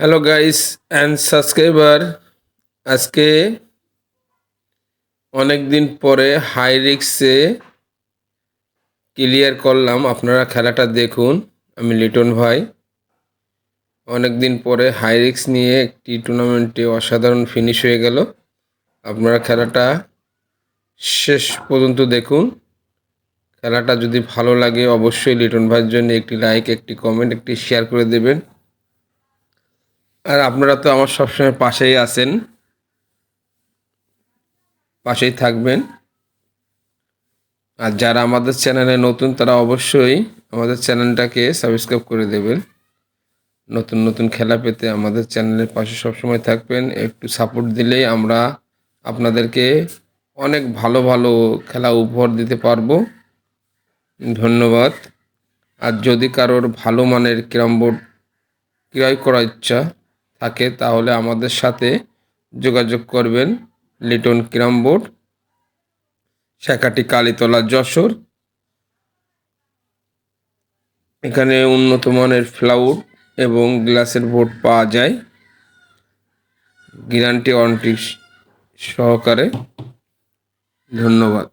Hello guys and subscriber আজকে অনেক দিন পরে হাই রিক্সে ক্লিয়ার করলাম। আপনারা খেলাটা দেখুন, আমি লিটন ভাই। অনেক দিন পরে হাই রিক্স নিয়ে একটি টুর্নামেন্টে অসাধারণ ফিনিশ হয়ে গেল। আপনারা খেলাটা শেষ পর্যন্ত দেখুন। খেলাটা যদি ভালো লাগে অবশ্যই লিটন ভাইয়ের জন্য একটি লাইক একটি কমেন্ট একটি শেয়ার করে দেবেন। আর আপনারা তো আমার সবসময় পাশেই আছেন। পাশেই থাকবেন। আর যারা আমাদের চ্যানেলে নতুন, তারা অবশ্যই আমাদের চ্যানেলটাকে সাবস্ক্রাইব করে দেবেন। নতুন নতুন খেলা পেতে আমাদের চ্যানেলের পাশে সবসময় থাকবেন। একটু সাপোর্ট দিলেই আমরা আপনাদেরকে অনেক ভালো ভালো খেলা উপহার দিতে পারব। ধন্যবাদ। আর যদি কারোর ভালো মানের ক্যারাম বোর্ড ক্রয় করার ইচ্ছা থাকে, তাহলে আমাদের সাথে যোগাযোগ করবেন লিটন ক্যারাম বোর্ড, শাখাটি কালীতলা, যশোর। এখানে উন্নত মানের ফ্লাউড এবং গ্লাসের বোর্ড পাওয়া যায়। গ্যারান্টি ওয়ারেন্টি সহকারে। ধন্যবাদ।